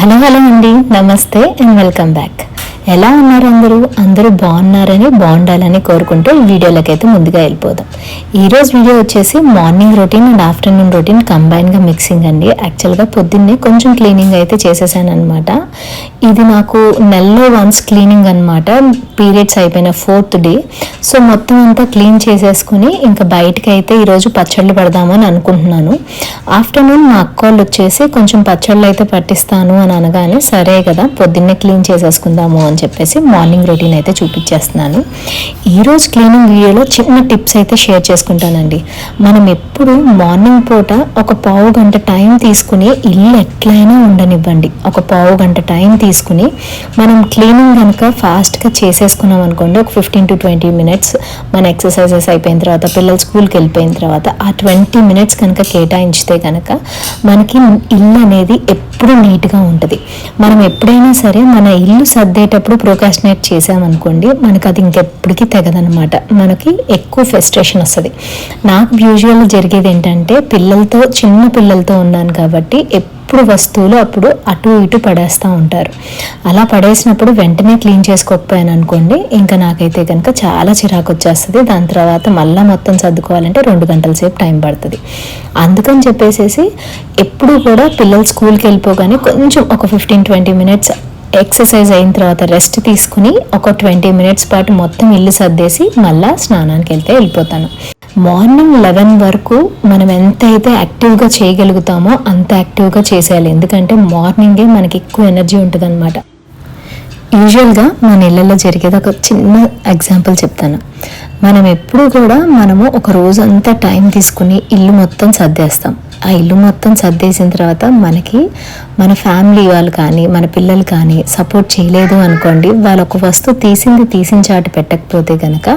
Hello hello అండి. నమస్తే and welcome back. ఎలా ఉన్నారు అందరూ? అందరూ బాగున్నారని బాగుండాలని కోరుకుంటూ వీడియోలకైతే ముందుగా వెళ్ళిపోదాం. ఈరోజు వీడియో వచ్చేసి morning routine and afternoon routine కంబైన్గా mixing అండి. యాక్చువల్గా పొద్దున్నే కొంచెం క్లీనింగ్ అయితే చేసేసాను అనమాట ఇది నాకు నెలలో వన్స్ క్లీనింగ్ అనమాట పీరియడ్స్ అయిపోయిన ఫోర్త్ డే. సో మొత్తం అంతా క్లీన్ చేసేసుకుని ఇంకా బయటకి అయితే ఈరోజు పచ్చళ్ళు పెడదామని అనుకుంటున్నాను. ఆఫ్టర్నూన్ మా అక్క వాళ్ళు వచ్చేసి కొంచెం పచ్చళ్ళు అయితే పట్టిస్తాను అని అనగానే సరే కదా పొద్దున్నే క్లీన్ చేసేసుకుందాము అని చెప్పేసి మార్నింగ్ రొటీన్ అయితే చూపించేస్తున్నాను. ఈరోజు క్లీనింగ్ వీడియోలో చిన్న టిప్స్ అయితే షేర్ చేసుకుంటానండి. మనం ఎప్పుడు మార్నింగ్ పూట ఒక పావు గంట టైం తీసుకుని ఇల్లు ఎట్లయినా ఉండనివ్వండి. ఒక పావు గంట టైం తీసుకుని మనం క్లీనింగ్ కనుక ఫాస్ట్గా చేసేసుకున్నాం అనుకోండి ఒక ఫిఫ్టీన్ టు ట్వంటీ మినిట్స్ మన ఎక్సర్సైజెస్ అయిపోయిన తర్వాత పిల్లలు స్కూల్కి వెళ్ళిపోయిన తర్వాత ఆ ట్వంటీ మినిట్స్ కనుక కేటాయించితే కనుక మనకి ఇల్లు అనేది ఎప్పుడు నీట్గా ఉంటుంది. మనం ఎప్పుడైనా సరే మన ఇల్లు సర్దేటప్పుడు ప్రోకాస్టినేట్ చేసామనుకోండి మనకి అది ఇంకెప్పటికీ తెగదనమాట మనకి ఎక్కువ ఫ్రస్ట్రేషన్ వస్తుంది. నాకు యూజువల్గా జరిగేది ఏంటంటే పిల్లలతో చిన్న పిల్లలతో ఉన్నాను కాబట్టి ఎప్పుడు వస్తువులు అప్పుడు అటు ఇటు పడేస్తూ ఉంటారు. అలా పడేసినప్పుడు వెంటనే క్లీన్ చేసుకోకపోయాను అనుకోండి ఇంకా నాకైతే కనుక చాలా చిరాకు వచ్చేస్తుంది. దాని తర్వాత మళ్ళీ మొత్తం సర్దుకోవాలంటే రెండు గంటల సేపు టైం పడుతుంది. అందుకని చెప్పేసేసి ఎప్పుడు కూడా పిల్లలు స్కూల్కి వెళ్ళిపోగానే కొంచెం ఒక ఫిఫ్టీన్ ట్వంటీ మినిట్స్ ఎక్సర్సైజ్ అయిన తర్వాత రెస్ట్ తీసుకుని ఒక ట్వంటీ మినిట్స్ పాటు మొత్తం ఇల్లు సర్దేసి మళ్ళా స్నానానికి వెళ్తే వెళ్ళిపోతాను. మార్నింగ్ లెవెన్ వరకు మనం ఎంత అయితే యాక్టివ్గా చేయగలుగుతామో అంత యాక్టివ్గా చేసేయాలి. ఎందుకంటే మార్నింగే మనకి ఎక్కువ ఎనర్జీ ఉంటుంది యూజువల్గా మన ఇళ్ళల్లో జరిగేది ఒక చిన్న ఎగ్జాంపుల్ చెప్తాను. మనం ఎప్పుడు కూడా మనము ఒక రోజు అంతా టైం తీసుకుని ఇల్లు మొత్తం సర్దేస్తాం. ఆ ఇల్లు మొత్తం సర్దేసిన తర్వాత మనకి మన ఫ్యామిలీ వాళ్ళు కానీ మన పిల్లలు కానీ సపోర్ట్ చేయలేదు అనుకోండి. వాళ్ళు ఒక వస్తువు తీసింది తీసిన చాటు పెట్టకపోతే కనుక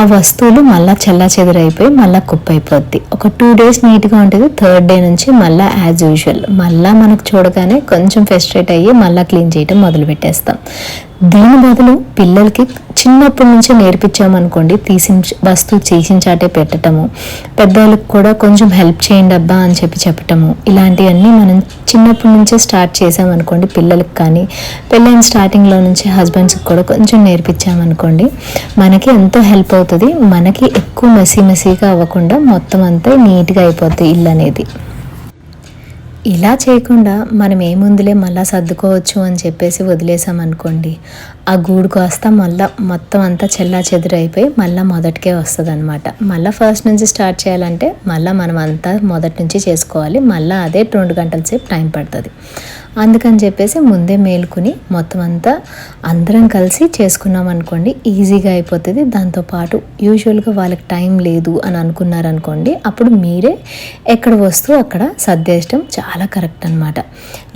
ఆ వస్తువులు మళ్ళీ చెల్లా చెదరైపోయి మళ్ళీ కుప్పైపోద్ది. ఒక టూ డేస్ నీట్గా ఉంటుంది. థర్డ్ డే నుంచి మళ్ళీ యాజ్ యూజువల్ మళ్ళీ మనకు చూడగానే కొంచెం ఫెస్ట్రేట్ అయ్యి మళ్ళీ క్లీన్ చేయడం మొదలు పెట్టేస్తాం దీని బదులు పిల్లలకి చిన్నప్పటి నుంచే నేర్పించామనుకోండి తీసి వస్తువు చేసించాటే పెట్టడము పెద్దవాళ్ళకి కూడా కొంచెం హెల్ప్ చేయండి అబ్బా అని చెప్పి చెప్పటము. ఇలాంటివన్నీ మనం చిన్నప్పటి నుంచే స్టార్ట్ చేసామనుకోండి పిల్లలకి కానీ పెళ్ళైన స్టార్టింగ్లో నుంచి హస్బెండ్స్కి కూడా కొంచెం నేర్పించామనుకోండి మనకి ఎంతో హెల్ప్ అవుతుంది? మనకి ఎక్కువ మెసీ మెసీగా అవ్వకుండా మొత్తం అంతా నీట్గా అయిపోద్ది ఇల్లు అనేది. ఇలా చేయకుండా మనం ఏముందిలే మళ్ళీ సర్దుకోవచ్చు అని చెప్పేసి వదిలేసామనుకోండి ఆ గూడు కాస్త మళ్ళా మొత్తం అంతా చెల్లా చెదురైపోయి మళ్ళీ మొదటికే వస్తుంది అనమాట మళ్ళీ ఫస్ట్ నుంచి స్టార్ట్ చేయాలంటే మళ్ళీ మనం అంతా మొదటి నుంచి చేసుకోవాలి. మళ్ళీ అదే రెండు గంటల సేపు టైం పడుతుంది. అందుకని చెప్పేసి ముందే మేలుకుని మొత్తం అంతా అందరం కలిసి చేసుకున్నాం అనుకోండి ఈజీగా అయిపోతుంది. దాంతోపాటు యూజువల్గా వాళ్ళకి టైం లేదు అని అనుకున్నారనుకోండి అప్పుడు మీరే ఎక్కడ వస్తువు అక్కడ సర్దేయడం చాలా కరెక్ట్ అనమాట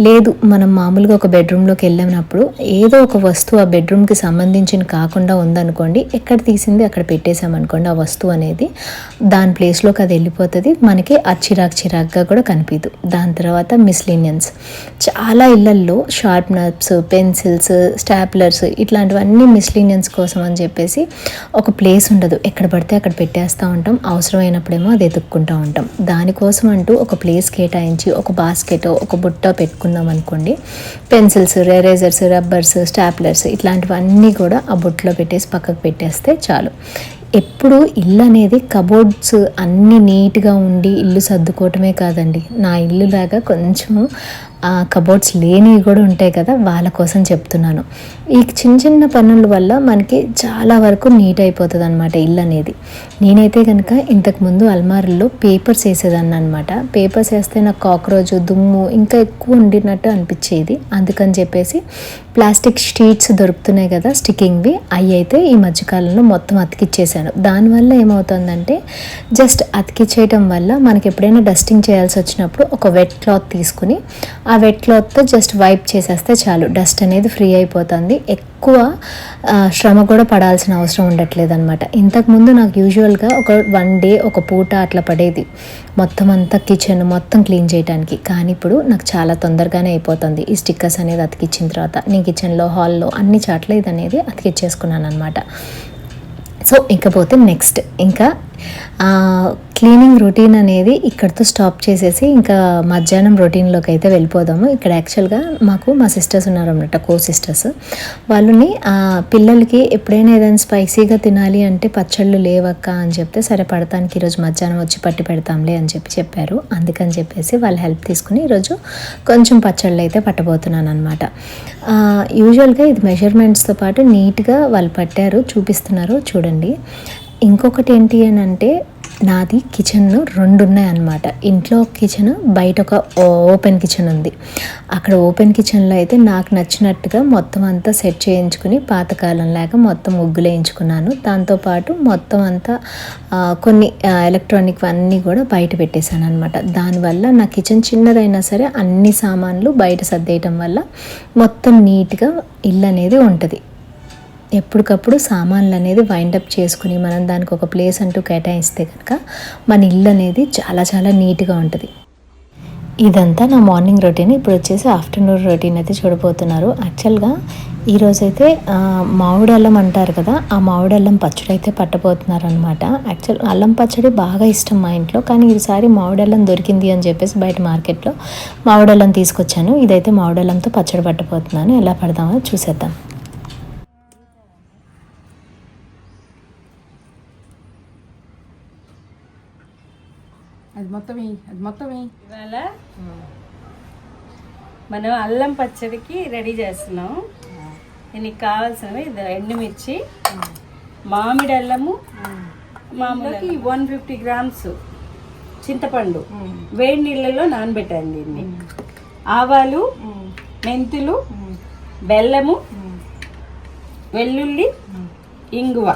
లేదు మనం మామూలుగా ఒక బెడ్రూమ్లోకి వెళ్ళినప్పుడు ఏదో ఒక వస్తువు ఆ బెడ్రూమ్కి సంబంధించిన కాకుండా ఉందనుకోండి ఎక్కడ తీసింది అక్కడ పెట్టేసామనుకోండి ఆ వస్తువు అనేది దాని ప్లేస్లోకి అది వెళ్ళిపోతుంది. మనకి ఆ చిరాక్ చిరాక్గా కూడా కనిపించదు దాని తర్వాత మిస్లీనియన్స్ చాలా ఇళ్ళల్లో షార్ప్నర్స్ పెన్సిల్స్ స్టాప్లర్స్ ఇట్లాంటివన్నీ మిస్లీనియన్స్ కోసం అని చెప్పేసి ఒక ప్లేస్ ఉండదు. ఎక్కడ పడితే అక్కడ పెట్టేస్తూ ఉంటాం. అవసరమైనప్పుడేమో అది ఎదుక్కుంటూ ఉంటాం. దానికోసం అంటూ ఒక ప్లేస్ కేటాయించి ఒక బాస్కెట్ ఒక బుట్ట పెట్టుకున్నాం అనుకోండి. పెన్సిల్స్ ఎరేజర్స్ రబ్బర్స్ స్టాప్లర్స్ ఇట్లాంటివన్నీ కూడా ఆ బుట్టలో పెట్టేసి పక్కకు పెట్టేస్తే చాలు. ఇప్పుడు ఇల్లు అనేది కబోర్డ్స్ అన్నీ నీట్గా ఉండి ఇల్లు సర్దుకోవటమే కాదండి. నా ఇల్లు లాగా కొంచెం కబోర్డ్స్ లేనివి కూడా ఉంటాయి కదా వాళ్ళ కోసం చెప్తున్నాను. ఈ చిన్న చిన్న పనుల వల్ల మనకి చాలా వరకు నీట్ అయిపోతుంది అనమాట ఇల్లు అనేది నేనైతే కనుక ఇంతకుముందు అల్మారుల్లో పేపర్స్ వేసేదాన్ని అనమాట పేపర్స్ వేస్తే నాకు కాక్రోచ్ దుమ్ము ఇంకా ఎక్కువ ఉండినట్టు అనిపించేది. అందుకని చెప్పేసి ప్లాస్టిక్ షీట్స్ దొరుకుతున్నాయి కదా స్టికింగ్వి అవి అయితే ఈ మధ్యకాలంలో మొత్తం అతికిచ్చేసాను దానివల్ల ఏమవుతుందంటే జస్ట్ అతికిచ్చేయటం వల్ల మనకి ఎప్పుడైనా డస్టింగ్ చేయాల్సి వచ్చినప్పుడు ఒక వెట్ క్లాత్ తీసుకుని ఆ వెట్ క్లాత్తో జస్ట్ వైప్ చేసేస్తే చాలు. డస్ట్ అనేది ఫ్రీ అయిపోతుంది. ఎక్కువ శ్రమ కూడా పడాల్సిన అవసరం ఉండట్లేదు అనమాట ఇంతకుముందు నాకు యూజువల్గా ఒక వన్ డే ఒక పూట అట్లా పడేది. మొత్తం అంతా కిచెన్ మొత్తం క్లీన్ చేయడానికి కానీ ఇప్పుడు నాకు చాలా తొందరగానే అయిపోతుంది. ఈ స్టిక్కర్స్ అనేది అతికిచ్చిన తర్వాత. నేను కిచెన్లో హాల్లో అన్ని చాట్ల ఇది అనేది అతికిచ్చేసుకున్నాను అనమాట సో ఇకపోతే నెక్స్ట్ ఇంకా క్లీనింగ్ రొటీన్ అనేది ఇక్కడితో స్టాప్ చేసేసి ఇంకా మధ్యాహ్నం రొటీన్లోకి అయితే వెళ్ళిపోదాము. ఇక్కడ యాక్చువల్గా మాకు మా సిస్టర్స్ ఉన్నారన్నమాట కో సిస్టర్స్ వాళ్ళని పిల్లలకి ఎప్పుడైనా ఏదైనా స్పైసీగా తినాలి అంటే పచ్చళ్ళు లేవక్క అని చెప్తే సరే పడతానికి ఈరోజు మధ్యాహ్నం వచ్చి పట్టి పెడతాంలే అని చెప్పి చెప్పారు. అందుకని చెప్పేసి వాళ్ళ హెల్ప్ తీసుకుని ఈరోజు కొంచెం పచ్చళ్ళు అయితే పట్టబోతున్నాను అనమాట యూజువల్గా ఇది మెజర్మెంట్స్తో పాటు నీట్గా వాళ్ళు పట్టారు చూపిస్తున్నారు. చూడండి. ఇంకొకటి ఏంటి అని అంటే నాది కిచెన్ రెండు ఉన్నాయన్నమాట ఇంట్లో కిచెన్ బయట ఒక ఓపెన్ కిచెన్ ఉంది. అక్కడ ఓపెన్ కిచెన్లో అయితే నాకు నచ్చినట్టుగా మొత్తం అంతా సెట్ చేయించుకుని పాతకాలం లాగా మొత్తం ముగ్గులు వేయించుకున్నాను. దాంతోపాటు మొత్తం అంతా కొన్ని ఎలక్ట్రానిక్ అన్నీ కూడా బయట పెట్టేశాను అనమాట దానివల్ల నా కిచెన్ చిన్నదైనా సరే అన్ని సామాన్లు బయట సర్దేయటం వల్ల మొత్తం నీట్గా ఇల్లు అనేది ఉంటుంది. ఎప్పటికప్పుడు సామాన్లు అనేది వైండప్ చేసుకుని మనం దానికి ఒక ప్లేస్ అంటూ కేటాయిస్తే కనుక మన ఇల్లు అనేది చాలా చాలా నీట్గా ఉంటుంది. ఇదంతా నా మార్నింగ్ రొటీన్ ఇప్పుడు వచ్చేసి ఆఫ్టర్నూన్ రొటీన్ అయితే చూడబోతున్నారు. యాక్చువల్గా ఈరోజైతే ఆ, మామిడి అల్లం అంటారు కదా ఆ మామిడి అల్లం పచ్చడి అయితే పట్టబోతున్నారు అనమాట యాక్చువల్ అల్లం పచ్చడి బాగా ఇష్టం మా ఇంట్లో కానీ ఈసారి మామిడి అల్లం దొరికింది అని చెప్పేసి బయట మార్కెట్లో మామిడి అల్లం తీసుకొచ్చాను. ఇదైతే మామిడి అల్లంతో పచ్చడి పట్టబోతున్నాను. ఎలా పడదామో చూసేద్దాం. మొత్తం వేయి అది మొత్తం వేయి. ఇవాళ మనం అల్లం పచ్చడికి రెడీ చేస్తున్నాం. దీనికి కావాల్సినవి ఎండుమిర్చి మామిడి అల్లము మామూలుకి వన్ ఫిఫ్టీ గ్రామ్స్ చింతపండు. వేడి నీళ్ళలో నానబెట్టాను దీన్ని. ఆవాలు మెంతులు బెల్లము వెల్లుల్లి ఇంగువ.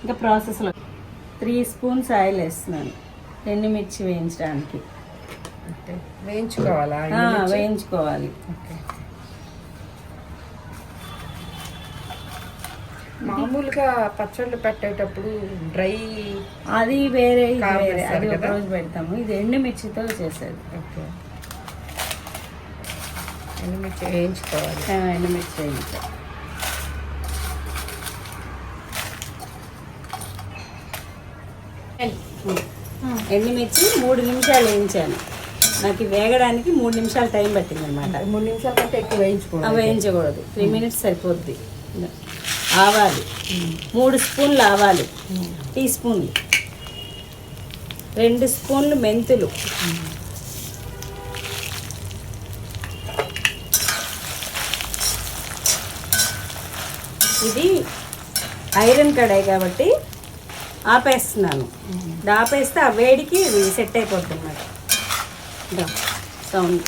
ఇంకా ప్రాసెస్లో త్రీ స్పూన్స్ ఆయిల్ వేస్తున్నాను. ఎండుమిర్చి వేయించడానికి. వేయించుకోవాలా? వేయించుకోవాలి. మామూలుగా పచ్చళ్ళు పెట్టేటప్పుడు డ్రై అది వేరే అది ఒక? రోజు పెడతాము. ఇది ఎండుమిర్చితో చేసేది. ఓకే. ఎండుమిర్చి వేయించుకోవాలి. ఎండుమిర్చి వేయించాలి ఎండుమిర్చి మూడు నిమిషాలు వేయించాను. నాకు వేగడానికి మూడు నిమిషాలు టైం పట్టింది అనమాట మూడు నిమిషాల కంటే ఎక్కువ వేయించుకోవాలి అవి వేయించకూడదు. త్రీ మినిట్స్ సరిపోద్ది. ఆవాలు. మూడు స్పూన్లు ఆవాలు. టీ స్పూన్లు. రెండు స్పూన్లు మెంతులు. ఇది ఐరన్ కడాయి కాబట్టి ఆపేస్తున్నాను. ఆపేస్తే ఆ వేడికి సెట్ అయిపోతుంది అన్నమాట సౌండ్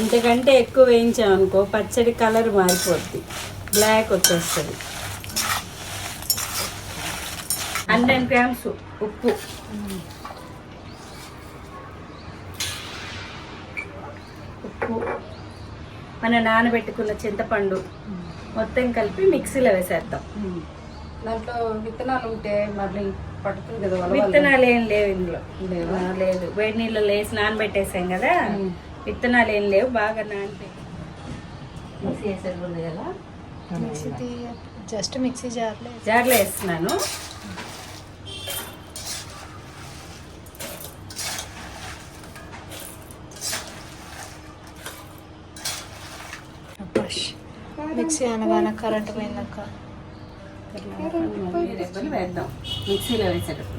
ఇంతకంటే ఎక్కువ వేయించామనుకో పచ్చడి కలర్ మారిపోద్ది. బ్లాక్ వచ్చేస్తుంది. హండ్రెడ్ గ్రామ్స్ ఉప్పు. ఉప్పు. మన నానబెట్టుకున్న చింతపండు మొత్తం కలిపి మిక్సీలో వేసేద్దాం. దాంట్లో విత్తనాలు ఉంటే మళ్ళీ పడుతుంది కదా. విత్తనాలు ఏం లేవు ఇందులో. లేదు. వేడి నీళ్ళు వేసి నానబెట్టేసాం కదా విత్తనాలు ఏం లేవు బాగా నానబెట్టి మిక్సీ వేసేది ఉంది కదా జస్ట్ మిక్సీ జార్లో జార్లో వేస్తున్నాను. మిక్సీ అనగానే కరెంట్ పోయిందక్క వేద్దాం మిక్సీలో వేసేటప్పుడు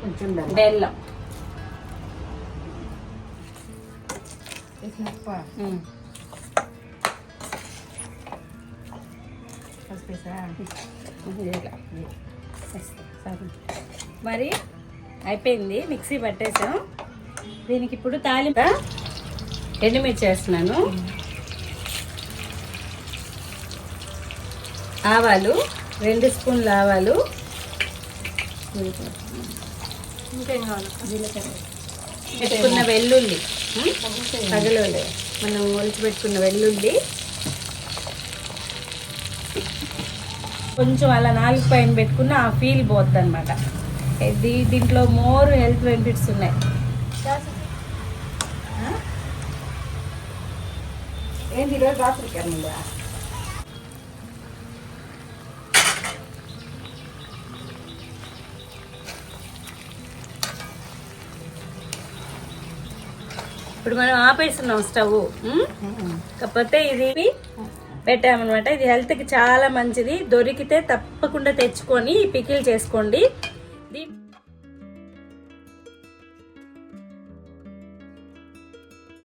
కొంచెం బెల్లం. మరి అయిపోయింది మిక్సీ పట్టేసాం దీనికి ఇప్పుడు తాలింప ఎండుమిర్చి వేస్తున్నాను ఆవాలు రెండు స్పూన్లు ఆవాలు. ఇంకేం కావాలి పెట్టుకున్న వెల్లుల్లి పగలుండే మనం ఒలిచి పెట్టుకున్న వెల్లుల్లి. కొంచెం అలా నాలుగు పైన పెట్టుకున్న ఆ ఫీల్ పోద్ది అనమాట దీంట్లో మోర్ హెల్త్ బెనిఫిట్స్ ఉన్నాయి. ఏంటి ఈరోజు రాత్రికి అన్నదా ఇప్పుడు మనం ఆపేస్తున్నాం స్టవ్. కాకపోతే ఇది పెట్టామన్నమాట. ఇది హెల్త్కి చాలా మంచిది. దొరికితే తప్పకుండా తెచ్చుకొని పికిల్ చేసుకోండి.